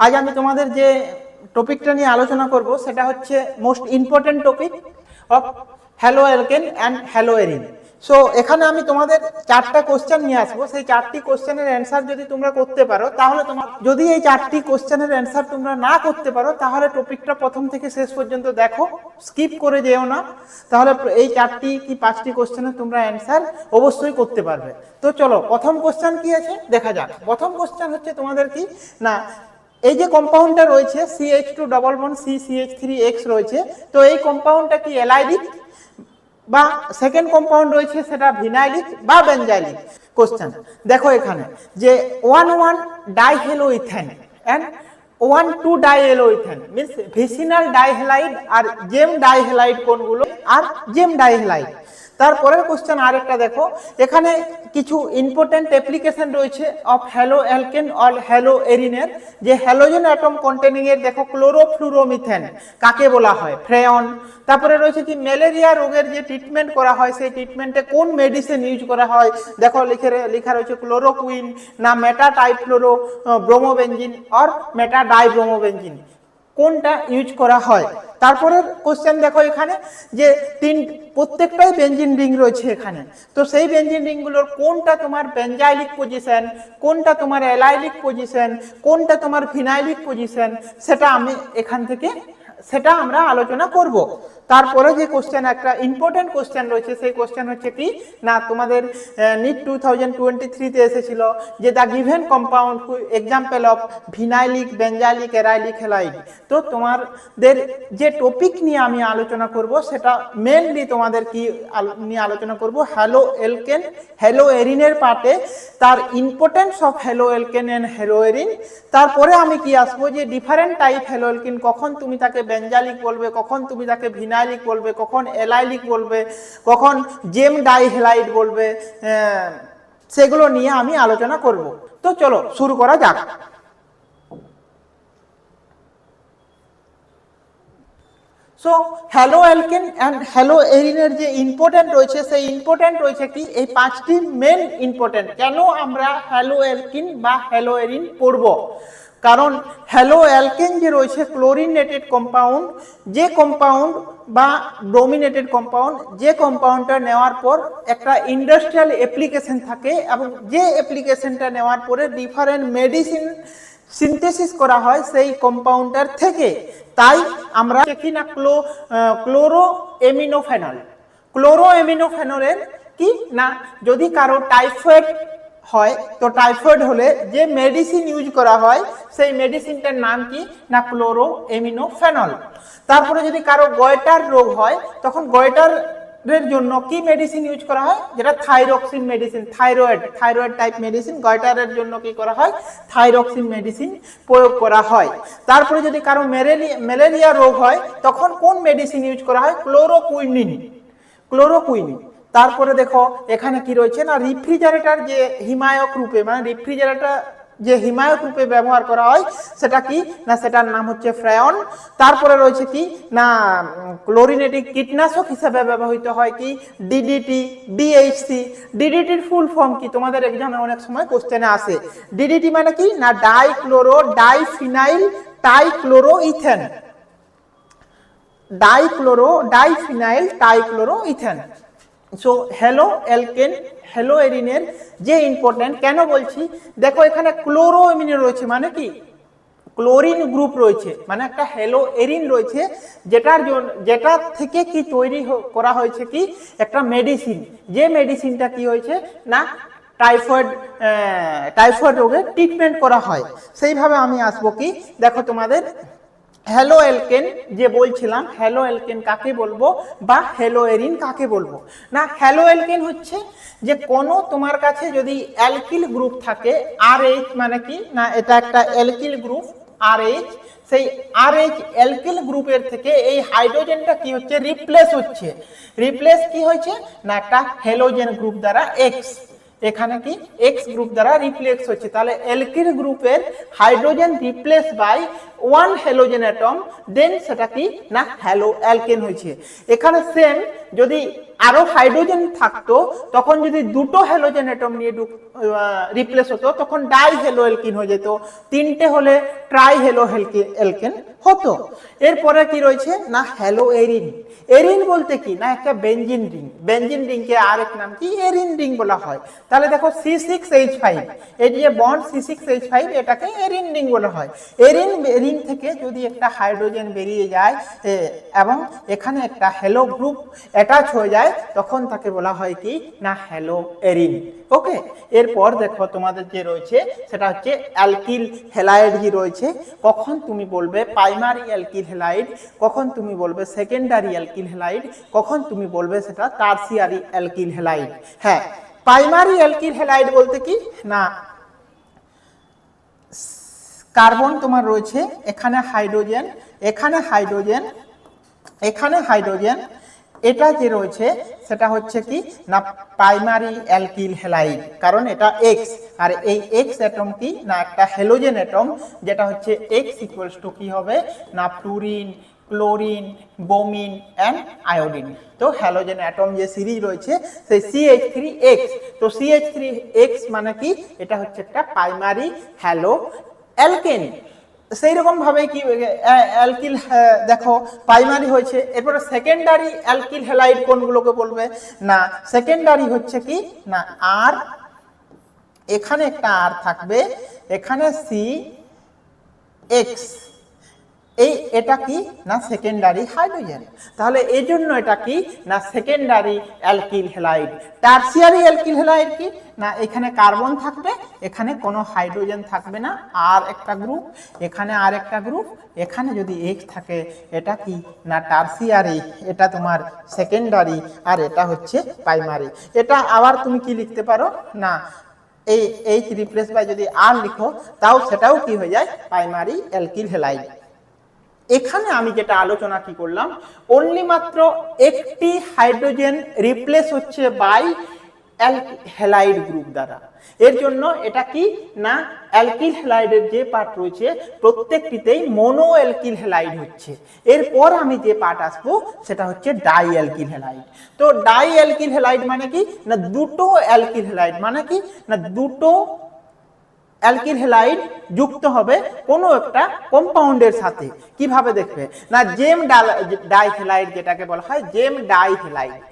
আজ আমি তোমাদের যে টপিকটা নিয়ে আলোচনা করব, সেটা হচ্ছে most important topic of haloalkane and haloarene so এখানে আমি তোমাদের চারটা কোশ্চেন নিয়ে আসব। সেই চারটি কোশ্চেনের অ্যান্সার যদি তোমরা করতে পারো, তাহলে তোমার যদি এই চারটি কোশ্চেনের অ্যান্সার তোমরা না করতে পারো, তাহলে টপিকটা প্রথম থেকে শেষ পর্যন্ত দেখো। স্কিপ করে যেও না। তাহলে এই চারটি কি পাঁচটি কোশ্চেনের তোমরা অ্যান্সার অবশ্যই করতে পারবে। তো চলো, প্রথম কোশ্চেন কি আছে? দেখা যাক। প্রথম কোশ্চেন হচ্ছে তোমাদের কি? না এই যে কম্পাউন্ডটা রয়েছে C H two double one C C H three X রয়েছে, তো এই কম্পাউন্ডটা কি এলাইডিক বা সেকেন্ড কম্পাউন্ড রয়েছে সেটা ভিনাইলিক বা বেঞ্জাইলিক? কোশ্চেন দেখো এখানে, যে one one dihaloethane and one two dihaloethane means vicinal dihalide R gem dihalide কোনগুলো? আর জেম ডাইহেলাইড তারপরের কোশ্চেন আরেকটা দেখো, এখানে কিছু ইম্পর্টেন্ট অ্যাপ্লিকেশন রয়েছে অফ হ্যালো অ্যালকেন অর হ্যালো এরিনের যে হ্যালোজেন অ্যাটম কন্টেনিং এর দেখো ক্লোরোফ্লুরোমিথেন কাকে বলা হয়? ফ্রেয়ন তারপরে রয়েছে কি ম্যালেরিয়া রোগের যে ট্রিটমেন্ট করা হয়, সেই ট্রিটমেন্টে কোন মেডিসিন ইউজ করা হয়? দেখো লিখে লেখা রয়েছে ক্লোরোকুইন না মেটা টাইফ্লোরো ব্রোমোবেঞ্জিন অর মেটা ডাইব্রোমোবেঞ্জিন কোনটা ইউজ করা হয়? তারপরের কোশ্চেন দেখো এখানে যে তিন, প্রত্যেকটাই বেঞ্জিন রিং রয়েছে এখানে। তো সেই বেঞ্জিন রিংগুলোর কোনটা তোমার বেঞ্জাইলিক পজিশন কোনটা তোমার অ্যালাইলিক পজিশন কোনটা তোমার ফিনাইলিক পজিশন সেটা আমি এখান থেকে, সেটা আমরা আলোচনা করব। তারপরে যে কোশ্চেন একটা ইম্পর্টেন্ট কোশ্চেন রয়েছে, সেই কোশ্চেন হচ্ছে কি, না, তোমাদের নিট টু থাউজেন্ড টোয়েন্টি থ্রিতে এসেছিল যে the given compound example of vinylic benzylic arylic halide তো তোমাদের যে টপিক নিয়ে আমি আলোচনা করব, সেটা মেনলি তোমাদের কি নিয়ে আলোচনা করব হ্যালো এলকেন হ্যালো এরিনের পার্টে, তার importance of haloalkane and haloarene তারপরে আমি কি আসব যে ডিফারেন্ট টাইপ হ্যালো এলকেন কখন তুমি তাকে বেঞ্জালিক বলবে, কখন তুমি তাকে ভিনাইলিক বলবে, কখন এলাইলিক বলবে, কখন জেম ডাইহেলাইড বলবে সেগুলো নিয়ে আমি আলোচনা করব। তো চলো, শুরু করা যাক। সো হ্যালো অ্যালকেন অ্যান্ড হ্যালো এরিনের যে ইম্পর্টেন্ট রয়েছে, সেই ইম্পর্টেন্ট রয়েছে কি? এই পাঁচটি মেন ইম্পর্টেন্ট কেন আমরা হ্যালো অ্যালকিন বা হ্যালো এরিন পড়ব? কারণ হ্যালো অ্যালকেন যে রয়েছে ক্লোরিনেটেড কম্পাউন্ড, যে কম্পাউন্ড বা ডোমিনেটেড কম্পাউন্ড, যে কম্পাউন্ডটা নেওয়ার পর একটা ইন্ডাস্ট্রিয়াল অ্যাপ্লিকেশন থাকে এবং যে অ্যাপ্লিকেশনটা নেওয়ার পরে ডিফারেন্ট মেডিসিন সিনথেসিস করা হয় সেই কম্পাউন্ডার থেকে। তাই আমরা দেখি না ক্লো ক্লোরো এমিনোফেনল ক্লোরো এমিনোফেনলের কি? না, যদি কারও টাইফয়েড হয়, তো টাইফয়েড হলে যে মেডিসিন ইউজ করা হয়, সেই মেডিসিনটার নাম কি? না ক্লোরো এমিনোফেনল তারপরে যদি কারও গয়টার রোগ হয়, তখন গয়টার এর জন্য কি মেডিসিন ইউজ করা হয়? যেটা thyroxine medicine thyroid thyroid type medicine গয়টারের জন্য কি করা হয়? থাইরক্সিন মেডিসিন প্রয়োগ করা হয়। তারপরে যদি কারও ম্যালেরিয়া ম্যালেরিয়া রোগ হয়, তখন কোন মেডিসিন ইউজ করা হয়? ক্লোরোকুইনিন ক্লোরোকুইনিন তারপরে দেখো, এখানে কি রয়েছে না রিফ্রিজারেটর যে হিমায়ক রূপে মানে রেফ্রিজারেটর যে হিমায়ক রূপে ব্যবহার করা হয়, সেটা কি? না, সেটার নাম হচ্ছে ফ্রায়ন। তারপরে রয়েছে কি? না ক্লোরিনেটিক কীটনাশক হিসাবে ব্যবহৃত হয় কি? ডিডিটি ডিএইচসি ডিডিটির ফুল ফর্ম কি? তোমাদের এক্সামে অনেক সময় কোশ্চেনে আসে। ডিডিটি মানে কি? না dichloro diphenyl trichloro ethane dichloro diphenyl trichloro ethane so haloalkane hello এরিনের যে ইম্পর্টেন্ট কেন বলছি? দেখো, এখানে ক্লোরো এমিনে রয়েছে মানে কি? ক্লোরিন গ্রুপ রয়েছে মানে একটা হ্যালো এরিন রয়েছে, যেটার জন্য যেটা থেকে কি তৈরি করা হয়েছে কি? একটা মেডিসিন যে মেডিসিনটা কি হয়েছে? না টাইফয়েড টাইফয়েড রোগের ট্রিটমেন্ট করা হয়। সেইভাবে আমি আসব কি? দেখো তোমাদের হ্যালো এলকেন যে বলছিলাম হ্যালো এলকেন কাকে বলব বা হ্যালো এরিন কাকে বলব? না হ্যালো এলকেন হচ্ছে যে কোনো তোমার কাছে যদি অ্যালকিল গ্রুপ থাকে আর এইচ মানে কি? না, এটা একটা অ্যালকিল গ্রুপ আর এইচ সেই আর এইচ অ্যালকিল গ্রুপের থেকে এই হাইড্রোজেনটা কি হচ্ছে? রিপ্লেস হচ্ছে। রিপ্লেস কি হয়েছে? না, একটা হ্যালোজেন গ্রুপ দ্বারা এক্স এখানে কি এক্স গ্রুপ দ্বারা রিপ্লেক্স হচ্ছে। তাহলে অ্যালকিল গ্রুপের hydrogen replace by one halogen atom then সেটা কি? না হ্যালো অ্যালকেন হয়েছে। এখানে সেম যদি আরও হাইড্রোজেন থাকতো, তখন যদি দুটো হ্যালোজেন অ্যাটম নিয়ে রিপ্লেস হতো, তখন ডাই হ্যালো এলকিন হয়ে যেত, তিনটে হলে ট্রাই হেলো এলকেন হতো। এরপরে কি রয়েছে? না হ্যালো এরিন এরিন বলতে কি? না, একটা বেঞ্জিন রিং বেঞ্জিন রিংকে আরেক নাম কি? এরিন রিং বলা হয়। তাহলে দেখো সি সিক্স এইচ ফাইভ এই যে bond C six H five এটাকে এরিন রিং বলা হয়। এরিন রিং থেকে যদি একটা হাইড্রোজেন বেরিয়ে যায় এবং এখানে একটা হ্যালো গ্রুপ অ্যাটাচ হয়ে যায় তখন তাকে বলা হয় কি? না, হ্যালো, এরিন। ওকে, এরপর দেখো তোমাদের যে রয়েছে, সেটা হচ্ছে অ্যালকিল হেলাইড যে রয়েছে। কখন তুমি বলবে প্রাইমারি অ্যালকিল হেলাইড? কখন তুমি বলবে সেকেন্ডারি অ্যালকিল হেলাইড? কখন তুমি বলবে সেটা টার্সিয়ারি অ্যালকিল হেলাইড? হ্যাঁ প্রাইমারি অ্যালকিল হেলাইড বলতে কি? না, কার্বন তোমার রয়েছে, এখানে হাইড্রোজেন এখানে হাইড্রোজেন এখানে হাইড্রোজেন এটা যে রয়েছে, সেটা হচ্ছে কি? না প্রাইমারি অ্যালকিল হ্যালাইড কারণ এটা এক্স আর এই এক্স অ্যাটম কি? না, একটা হ্যালোজেন অ্যাটম যেটা হচ্ছে এক্স ইকুয়ালস টু কি হবে? না fluorine chlorine bromine and iodine তো হ্যালোজেন অ্যাটম যে সিরিজ রয়েছে, সেই সিএইচ থ্রি এক্স তো সিএইচ থ্রি এক্স মানে কি? এটা হচ্ছে একটা প্রাইমারি হ্যালো অ্যালকেন সেই রকম ভাবে কি অ্যালকিল দেখো প্রাইমারি হয়েছে। এরপরে সেকেন্ডারি অ্যালকিল হ্যালাইড কোনগুলোকে বলবে? না সেকেন্ডারি হচ্ছে কি? না, আর এখানে একটা আর থাকবে। এখানে সি এক্স এই এটা কি না সেকেন্ডারি হাইড্রোজেন তাহলে এই জন্য এটা কি না secondary alkyl halide tertiary alkyl halide কি? না, এখানে কার্বন থাকবে, এখানে কোনো হাইড্রোজেন থাকবে না, আর একটা গ্রুপ এখানে আর একটা গ্রুপ এখানে যদি এক্স থাকে, এটা কি? না টার্সিয়ারি এটা তোমার সেকেন্ডারি আর এটা হচ্ছে প্রাইমারি এটা আবার তুমি কি লিখতে পারো? না, এই এইচ রিপ্লেস বাই যদি আর লিখো, তাও সেটাও কি হয়ে যায়? প্রাইমারি অ্যালকিল হ্যালাইড এখানে আমি যেটা আলোচনা কি করলাম অনলি মাত্র একটি হাইড্রোজেন রিপ্লেস হচ্ছে বাই হ্যালাইড গ্রুপ দ্বারা। এর জন্য এটা কি? না অ্যালকিল হ্যালাইডের যে পার্ট রয়েছে, প্রত্যেকটিতেই মোনো অ্যালকিল হ্যালাইড হচ্ছে। এরপর আমি যে পার্ট আসব, সেটা হচ্ছে ডাই অ্যালকিল হ্যালাইড তো ডাই অ্যালকিল হ্যালাইড মানে কি? না, দুটো অ্যালকিল হ্যালাইড মানে কি? না, দুটো অ্যালকিল হ্যালাইড যুক্ত হবে কোনো একটা কম্পাউন্ডের সাথে। কীভাবে দেখবে? না, জেম ডাই হ্যালাইড যেটাকে বলা হয়, gem dihalide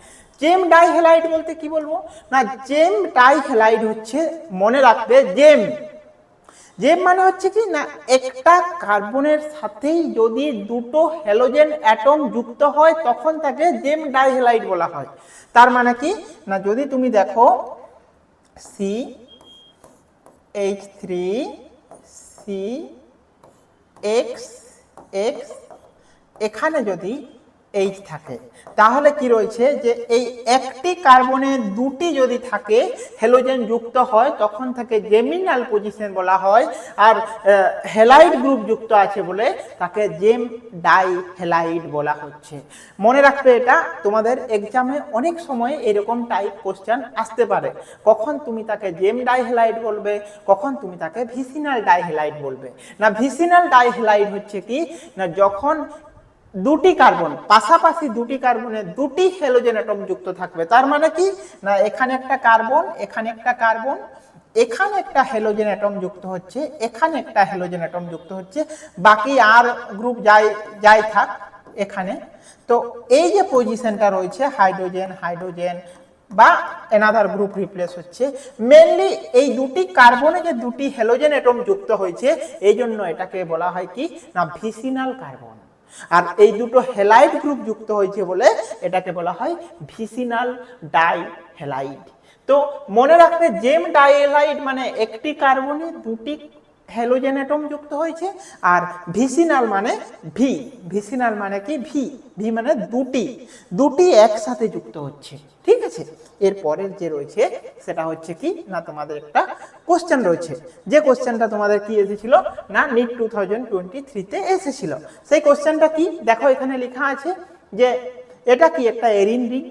gem dihalide বলতে কি বলব? না, জেম ডাই হ্যালাইড হচ্ছে মনে রাখবে জেম। জেম মানে হচ্ছে কি? না, একটা কার্বনের সাথেই যদি দুটো হ্যালোজেন অ্যাটম যুক্ত হয়, তখন তাকে জেম ডাই হ্যালাইড বলা হয়। তার মানে কি? না, যদি তুমি দেখো, C H three C X X এখানে যদি এইচ থাকে। তাহলে কি রয়েছে যে এই একটি কার্বনে দুটি যদি থাকে হ্যালোজেন যুক্ত হয়, তখন তাকে জেমিনাল পজিশন বলা হয়, আর হেলাইড গ্রুপ যুক্ত আছে বলে তাকে জেম ডাই হেলাইড বলা হচ্ছে। মনে রাখবে এটা, তোমাদের এক্সামে অনেক সময় এরকম টাইপ কোশ্চেন আসতে পারে। কখন তুমি তাকে জেম ডাইহেলাইড বলবে, কখন তুমি তাকে ভিসিনাল ডাইহেলাইড বলবে। না ভিসিনাল ডাইহেলাইড হচ্ছে কি, না যখন দুটি কার্বন, পাশাপাশি দুটি কার্বনে দুটি হ্যালোজেন অ্যাটম যুক্ত থাকবে। তার মানে কি? না, এখানে একটা কার্বন, এখানে একটা কার্বন, এখানে একটা হ্যালোজেন অ্যাটম যুক্ত হচ্ছে, এখানে একটা হ্যালোজেন অ্যাটম যুক্ত হচ্ছে, বাকি আর গ্রুপ যাই যাই থাক এখানে। তো এই যে পজিশনটা রয়েছে হাইড্রোজেন হাইড্রোজেন বা এনাদার গ্রুপ রিপ্লেস হচ্ছে মেনলি এই দুটি কার্বনে যে দুটি হ্যালোজেন অ্যাটম যুক্ত হয়েছে, এই জন্য এটাকে বলা হয় কি? না ভিসিনাল কার্বন আর এই দুটো হেলাইড গ্রুপ যুক্ত হয়েছে বলে এটাকে বলা হয় ভিসিনাল ডাই হেলাইড তো মনে রাখবে জেম ডাইহেলাইড মানে একটি কার্বনে দুটি হ্যালোজেন অ্যাটম যুক্ত হয়েছে আর ভিসিনাল মানে ভি ভিসিনাল মানে কি ভি ভি মানে দুটি দুটি একসাথে যুক্ত হচ্ছে ঠিক আছে এর পরের যে রয়েছে সেটা হচ্ছে কি না তোমাদের একটা কোশ্চেন রয়েছে যে কোশ্চেনটা তোমাদের কি এসেছিল না নিট টু থাউজেন্ড টোয়েন্টি থ্রিতে এসেছিল সেই কোশ্চেনটা কি দেখো এখানে লেখা আছে যে এটা কি একটা এরিন রিং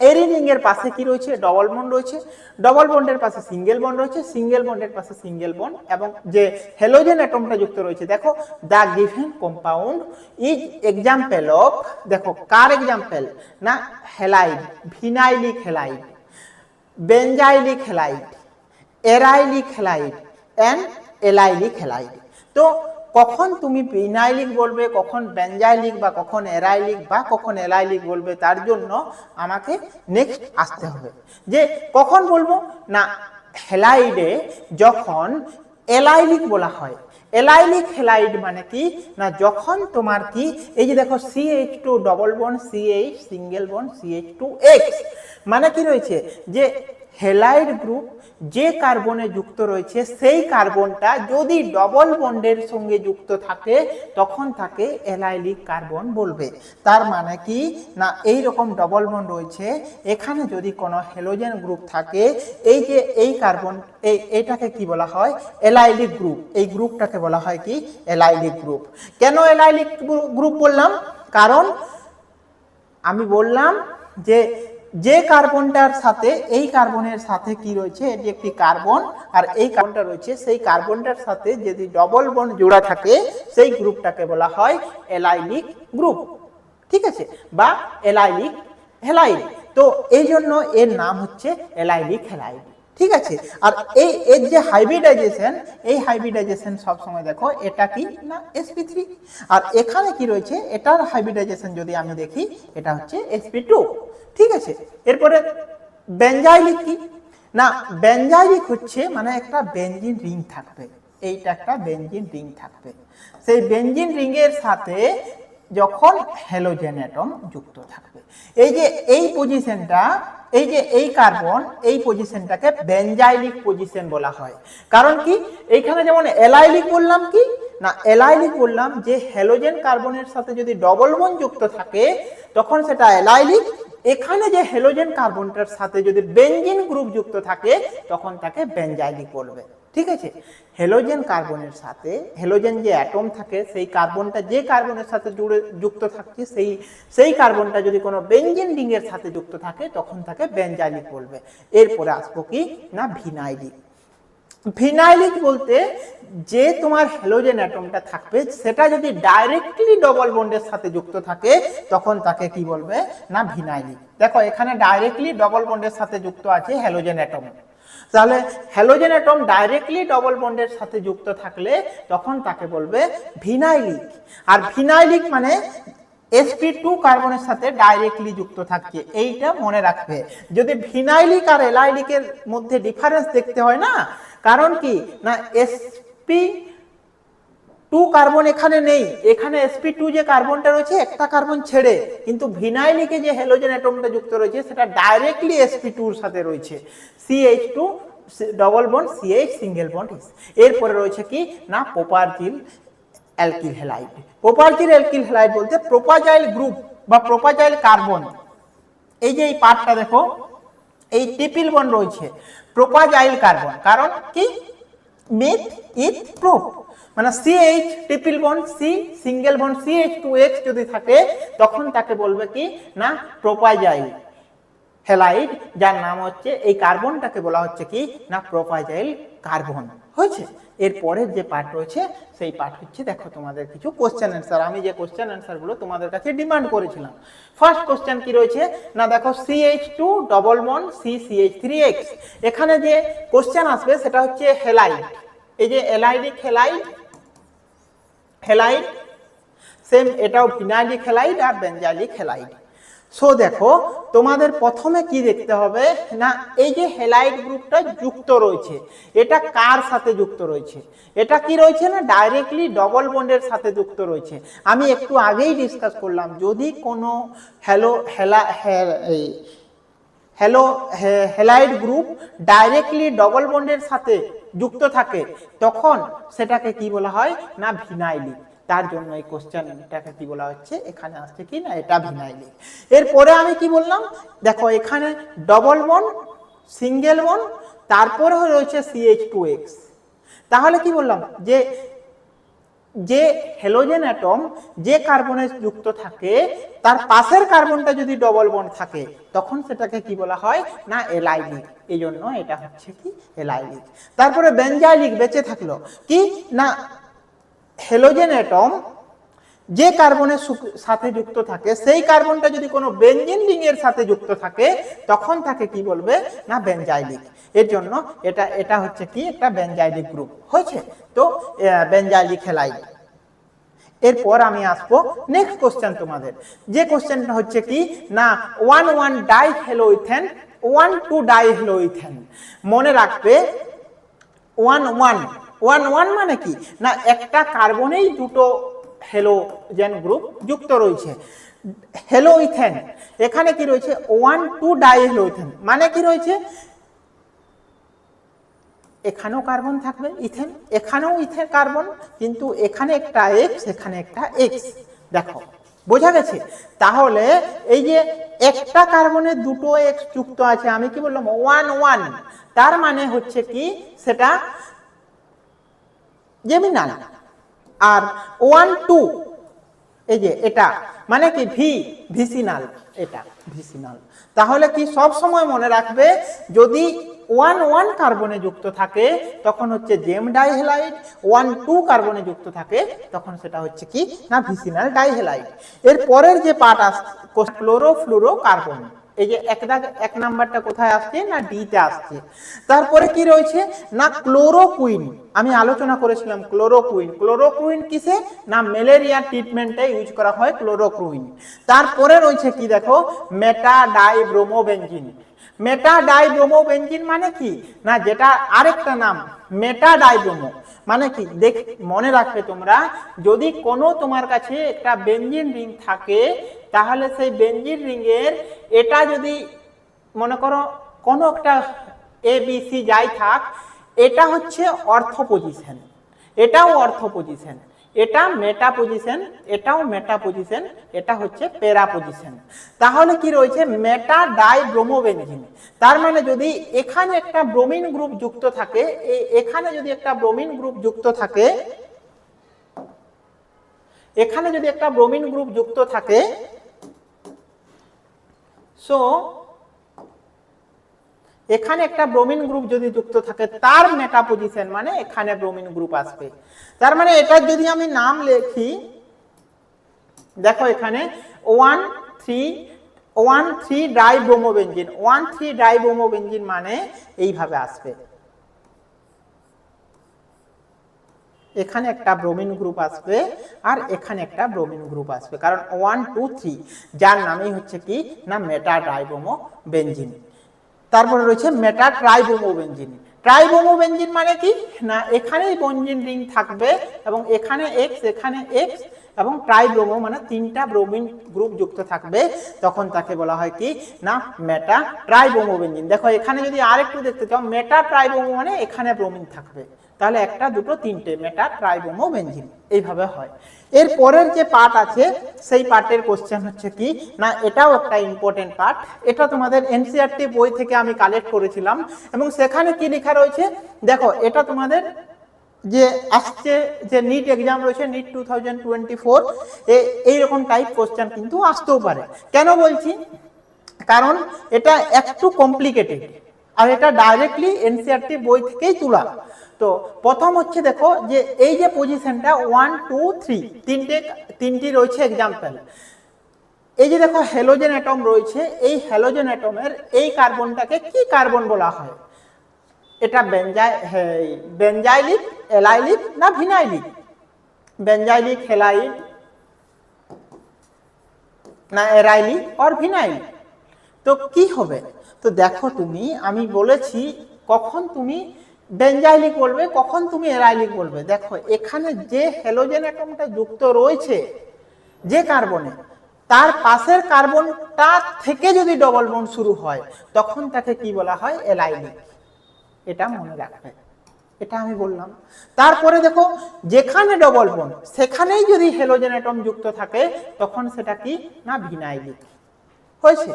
এর পাশে কি রয়েছে? ডবল বন্ড রয়েছে। ডবল বন্ডের পাশে সিঙ্গেল বন্ড রয়েছে। সিঙ্গেল বন্ডের পাশে সিঙ্গেল বন্ড এবং যে হ্যালোজেন অ্যাটমটা যুক্ত রয়েছে, দেখো the given compound is example of দেখো, কার এক্সাম্পল না halide vinylic halide benzylic halide arylic halide and allylic halide তো কখন তুমি বিনাইলিক বলবে, কখন বেঞ্জাইলিক বা কখন এরাইলিক বা কখন এলাইলিক বলবে, তার জন্য আমাকে নেক্সট আসতে হবে। যে কখন বলব? না, হেলাইডে যখন এলাইলিক বলা হয়। এলাইলিক হেলাইড মানে কি? না, যখন তোমার কি? এই যে দেখো C H two double bond C H single bond C H two X মানে কি রয়েছে? যে হেলাইড গ্রুপ যে কার্বনে যুক্ত রয়েছে, সেই কার্বনটা যদি ডবল বন্ডের সঙ্গে যুক্ত থাকে, তখন তাকে এলাইলিক কার্বন বলবে। তার মানে কি? না, এই রকম ডবল বন্ড রয়েছে। এখানে যদি কোনো হেলোজেন গ্রুপ থাকে, এই যে এই কার্বন, এই এটাকে কি বলা হয়? Allylic group. এই গ্রুপটাকে বলা হয় কি? Allylic group. কেন এলাইলিক গ্রুপ বললাম? কারণ আমি বললাম যে যে কার্বনটার সাথে, এই কার্বনের সাথে কি রয়েছে? এটি একটি কার্বন, আর এই কার্বনটা রয়েছে, সেই কার্বনটার সাথে যদি ডবল বন্ড জোড়া থাকে, সেই গ্রুপটাকে বলা হয় এলাইলিক গ্রুপ। ঠিক আছে? বা এলাইলিক হেলাইড তো এই জন্য এর নাম হচ্ছে এলাইলিক হেলাইড ঠিক আছে? আর এই, এর যে হাইব্রিডাইজেশন এই হাইব্রিডাইজেশন সবসময় দেখো, এটা কি না এসপি থ্রি আর এখানে কি রয়েছে? এটার হাইব্রিডাইজেশন যদি আমি দেখি, এটা হচ্ছে এসপি টু ঠিক আছে? এরপরে বেঞ্জাইলিক কি? না বেঞ্জাইলিক হচ্ছে মানে একটা বেঞ্জিন রিং থাকবে। এইটা একটা বেঞ্জিন রিং থাকবে। সেই বেঞ্জিন রিং এর সাথে যখন হ্যালোজেন অ্যাটম যুক্ত থাকবে। এই যে, এই পজিশনটা এই যে এই কার্বন এই পজিশনটাকে বেঞ্জাইলিক পজিশন বলা হয়। কারণ কি? এইখানে যেমন এলাইলিক বললাম কি? না এলাইলিক বললাম যে হ্যালোজেন কার্বনের সাথে যদি ডবল বন যুক্ত থাকে, তখন সেটা এলাইলিক এখানে যে হ্যালোজেন কার্বনটার সাথে যদি বেঞ্জিন গ্রুপ যুক্ত থাকে, তখন তাকে বেঞ্জাইলিক বলবে। ঠিক আছে? হ্যালোজেন কার্বনের সাথে হ্যালোজেন যে অ্যাটম থাকে, সেই কার্বনটা যে কার্বনের সাথে জুড়ে, যুক্ত থাকছে, সেই সেই কার্বনটা যদি কোনো বেঞ্জিন রিংয়ের সাথে যুক্ত থাকে, তখন তাকে বেঞ্জাইলিক বলবে। এরপরে আসব কি? না ভিনাইলিক ভিনাইলিক বলতে যে তোমার হ্যালোজেন অ্যাটমটা থাকবে, সেটা যদি ডাইরেক্টলি ডবল বন্ডের সাথে যুক্ত থাকে, তখন তাকে কি বলবে? না ভিনাইলিক দেখো, এখানে ডাইরেক্টলি ডবল বন্ডের সাথে যুক্ত আছে হ্যালোজেন অ্যাটম তাহলে হ্যালোজেন অ্যাটম ডাইরেক্টলি ডবল বন্ডের সাথে যুক্ত থাকলে তখন তাকে বলবে ভিনাইলিক। আর ভিনাইলিক মানে এসপি টু কার্বনের সাথে ডাইরেক্টলি যুক্ত থাকছে, এইটা মনে রাখবে। যদি ভিনাইলিক আর এলাইলিকের মধ্যে ডিফারেন্স দেখতে হয় না, কারণ কি? না, sp টু কার্বন এখানে নেই। এখানে sp2 টু যে কার্বনটা রয়েছে, একটা কার্বন ছেড়ে, কিন্তু ভিনাইলিকে যে হ্যালোজেন অ্যাটমটা যুক্ত রয়েছে, সেটা ডাইরেক্টলি sp2 টুর সাথে রয়েছে। CH2 two double bond CH single bond এরপরে রয়েছে কি? না propargyl alkyl halide propargyl alkyl halide বলতে প্রোপাজাইল গ্রুপ বা প্রোপাজাইল কার্বন এই যে এই পার্টটা দেখো, এই ট্রিপল বন্ড রয়েছে প্রোপাজাইল কার্বন কারণ কি? মিথ ইথ প্রোপ মানে C H triple bond C single bond C H two X যদি থাকে, তখন তাকে বলবে কি? না প্রোপাইজাইল হ্যালাইড যার নাম হচ্ছে, এই কার্বনটাকে বলা হচ্ছে কি? না প্রোপাইজাইল কার্বন হয়েছে? এর পরের যে পার্ট রয়েছে, সেই পার্ট হচ্ছে, দেখো তোমাদের কিছু কোশ্চেন অ্যান্সার আমি যে কোশ্চেন অ্যান্সারগুলো তোমাদের কাছে ডিমান্ড করেছিলাম। ফার্স্ট কোশ্চেন কি রয়েছে? না, দেখো C H two double bond C C H three X এখানে যে কোশ্চেন আসবে, সেটা হচ্ছে হেলাইড এই যে এলাইডিক হেলাইড হেলাইড সেম এটাও ভিনাইলিক হেলাইড আর বেঞ্জাইলিক হেলাইড সো দেখো, তোমাদের প্রথমে কি দেখতে হবে? না, এই যে হেলাইড গ্রুপটা যুক্ত রয়েছে, এটা কার সাথে যুক্ত রয়েছে? এটা কি রয়েছে না ডাইরেক্টলি ডবল বন্ডের সাথে যুক্ত রয়েছে? আমি একটু আগেই ডিসকাস করলাম, যদি কোনো হ্যালো হেলা হ্যা- halo halide group directly double বন্ডের সাথে যুক্ত থাকে, তখন সেটাকে কি বলা হয়? না ভিনাইলিক তার জন্য এই কোশ্চেনটাকে কি বলা হচ্ছে? এখানে আসছে কি না? এটা ভিনাইলিক এরপরে আমি কি বললাম? দেখো, এখানে ডবল বন সিঙ্গেল বন তারপরে রয়েছে সিএইচ টু এক্স তাহলে কি বললাম? যে যে হেলোজেন অ্যাটম যে কার্বনে যুক্ত থাকে, তার পাশের কার্বনটা যদি ডবল বন্ড থাকে, তখন সেটাকে কি বলা হয়? না এলাইলিক এই জন্য এটা হচ্ছে কি? এলাইলিক তারপরে বেঞ্জাইলিক বেঁচে থাকল। কি? না হেলোজেন অ্যাটম যে কার্বনের সাথে যুক্ত থাকে, সেই কার্বনটা যদি কোনো বেঞ্জিন এর সাথে যুক্ত থাকে, তখন তাকে কি বলবে? না, বেঞ্জাইলিক। এর জন্য এটা এটা হচ্ছে কি? একটা বেঞ্জাইলিক গ্রুপ। হয়েছে? তো বেঞ্জাইলিক হেলাইড এরপর আমি আসব নেক্সট কোশ্চেন তোমাদের। যে কোশ্চেনটা হচ্ছে কি? না one one di haloethane one two di haloethane মনে রাখবে ওয়ান ওয়ান ওয়ান ওয়ান মানে কি? না, একটা কার্বনেই দুটো হেলোজেন গ্রুপ যুক্ত রয়েছে। হেলোইথেন, এখানে কি রয়েছে? ওয়ান টু ডাই হেলোইথেন মানে কি রয়েছে? এখানেও কার্বন থাকবে, ইথেন, এখানেও ইথেন কার্বন, কিন্তু এখানে একটা এক্স এখানে একটা এক্স দেখো, বোঝা গেছে? তাহলে এই যে একটা কার্বনের দুটো এক্স যুক্ত আছে, আমি কি বললাম? One one. তার মানে হচ্ছে কি? সেটা জেমিনাল আর ওয়ান টু এই যে এটা মানে কি ভি ভিসিনাল এটা ভিসিনাল তাহলে কি সব সময় মনে রাখবে, যদি ওয়ান ওয়ান কার্বনে যুক্ত থাকে, তখন হচ্ছে জেম ডাইহেলাইট ওয়ান টু কার্বনে যুক্ত থাকে, তখন সেটা হচ্ছে কি? না ভিসিনাল ডাইহেলাইট এর পরের যে পার্ট আসছে ক্লোরোফ্লুরো কার্বন এই যে এক দাগ, এক নাম্বারটা কোথায় আসছে না ডিতে আসছে? তারপরে কি রয়েছে? না ক্লোরোকুইন আমি আলোচনা করেছিলাম ক্লোরোকুইন ক্লোরোকুইন কিসে? না ম্যালেরিয়া ট্রিটমেন্টে ইউজ করা হয় ক্লোরোকুইন তারপরে রয়েছে কি দেখো? মেটা ডাইব্রোমোবেনজিন মেটা ডাইব্রোমোবেনজিন মানে কি? না, যেটা আরেকটা নাম মেটা ডাইব্রোমো মানে কি? দেখ, মনে রাখবে তোমরা, যদি কোনো তোমার কাছে একটা বেঞ্জিন রিং থাকে তাহলে সেই বেঞ্জিন রিং এর এটা যদি মনে করো কোনো একটা এ বি সি যাই থাক, এটা হচ্ছে অর্থ পজিশন এটাও অর্থ পজিশন এটা মেটা পজিশন এটাও মেটা পজিশন এটা হচ্ছে প্যারা পজিশন তাহলে কি রয়েছে? মেটা ডাই ব্রোমোবেনজিন তার মানে যদি এখানে একটা ব্রোমিন গ্রুপ যুক্ত থাকে এখানে যদি একটা ব্রোমিন গ্রুপ যুক্ত থাকে, এখানে যদি একটা ব্রোমিন গ্রুপ যুক্ত থাকে সো এখানে একটা ব্রোমিন গ্রুপ যদি যুক্ত থাকে, তার মেটা পজিশন মানে এখানে ব্রোমিন গ্রুপ আসবে। তার মানে এটার যদি আমি নাম লিখি, দেখো এখানে one three one three di bromobenzene one three di bromobenzene মানে এইভাবে আসবে। এখানে একটা ব্রোমিন গ্রুপ আসবে আর এখানে একটা ব্রোমিন গ্রুপ আসবে। কারণ ওয়ান, টু, থ্রি, যার নামেই হচ্ছে কি না মেটা ডাইব্রোমো বেঞ্জিন তারপরে রয়েছে মেটা ট্রাইবোমো বেঞ্জিন ট্রাইবোমো বেঞ্জিন মানে কি? না, এখানেই বঞ্জিন রিং থাকবে এবং এখানে এক্স এখানে এক্স এবং ট্রাইব্রোমো মানে তিনটা ব্রোমিন গ্রুপ যুক্ত থাকবে। তখন তাকে বলা হয় কি? না মেটা ট্রাইবোমো বেঞ্জিন দেখো, এখানে যদি আরেকটু দেখতে চাও মেটা ট্রাইবোমো মানে এখানে ব্রোমিন থাকবে। তাহলে একটা, দুটো, তিনটে, মেটা, ট্রাইবোমো বেঞ্জিন এইভাবে হয়। এর পরের যে পার্ট আছে, সেই পার্টের কোশ্চেন হচ্ছে কি, না, এটাও একটা ইম্পর্টেন্ট পার্ট এটা তোমাদের এনসিআরটি বই থেকে আমি কালেক্ট করেছিলাম। এবং সেখানে কি লেখা রয়েছে? দেখো, এটা তোমাদের যে আসছে, যে নিট এক্সাম রয়েছে NEET two thousand twenty four এইরকম টাইপ কোশ্চেন কিন্তু আসতেও পারে। কেন বলছি? কারণ এটা একটু কমপ্লিকেটেড আর এটা ডাইরেক্টলি এনসিআরটি বই থেকেই তোলা। তো প্রথম হচ্ছে দেখো যে এই যে পজিশনটা ওয়ান টু থ্রি তিনটে, তিনটি রয়েছে এক্সাম্পল এই যে দেখো হ্যালোজেন অ্যাটম রয়েছে, এই হ্যালোজেন অ্যাটমের এই কার্বনটাকে কি কার্বন বলা হয়? এটা বেঞ্জাই বেঞ্জাইলিক এলাইলিক না ভিনাইলিক বেঞ্জাইলিক হেলাইলিক না এরাইলিক অর ভিনাইলিক তো কি হবে? তো দেখো তুমি, আমি বলেছি কখন তুমি বেঞ্জাইলিক বলবে কখন তুমি এরাইলিক বলবে দেখো, এখানে যে হ্যালোজেন অ্যাটমটা যুক্ত রয়েছে, যে কার্বনে, তার পাশের কার্বনটা থেকে যদি ডবল বন্ড শুরু হয়, তখন তাকে কি বলা হয়? এলাইলিক এটা মনে রাখবে। এটা আমি বললাম। তারপরে দেখো, যেখানে ডবল বন্ড সেখানেই যদি হ্যালোজেন অ্যাটম যুক্ত থাকে, তখন সেটা কি? না, ভিনাইলিক। হয়েছে।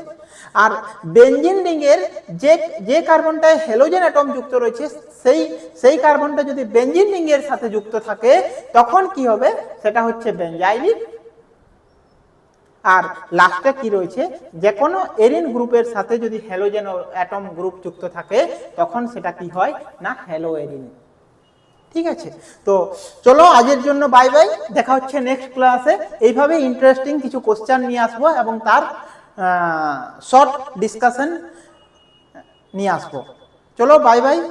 আর বেঞ্জিন রিংয়ের যে যে কার্বনটায় হ্যালোজেন অ্যাটম যুক্ত রয়েছে, সেই সেই কার্বনটা যদি বেঞ্জিন রিংয়ের সাথে যুক্ত থাকে, তখন কি হবে? সেটা হচ্ছে বেঞ্জাইলিক। আর লাস্টে কি রয়েছে? যে কোনো এরিন গ্রুপের সাথে যদি হ্যালোজেন অ্যাটম গ্রুপ যুক্ত থাকে, তখন সেটা কি হয়? না হ্যালো এরিন ঠিক আছে? তো চলো আজের জন্য বাই বাই। দেখা হচ্ছে নেক্সট ক্লাসে। এইভাবে ইন্টারেস্টিং কিছু কোশ্চেন নিয়ে আসব এবং তার শর্ট ডিসকাশন নিয়ে আসব। চলো বাই বাই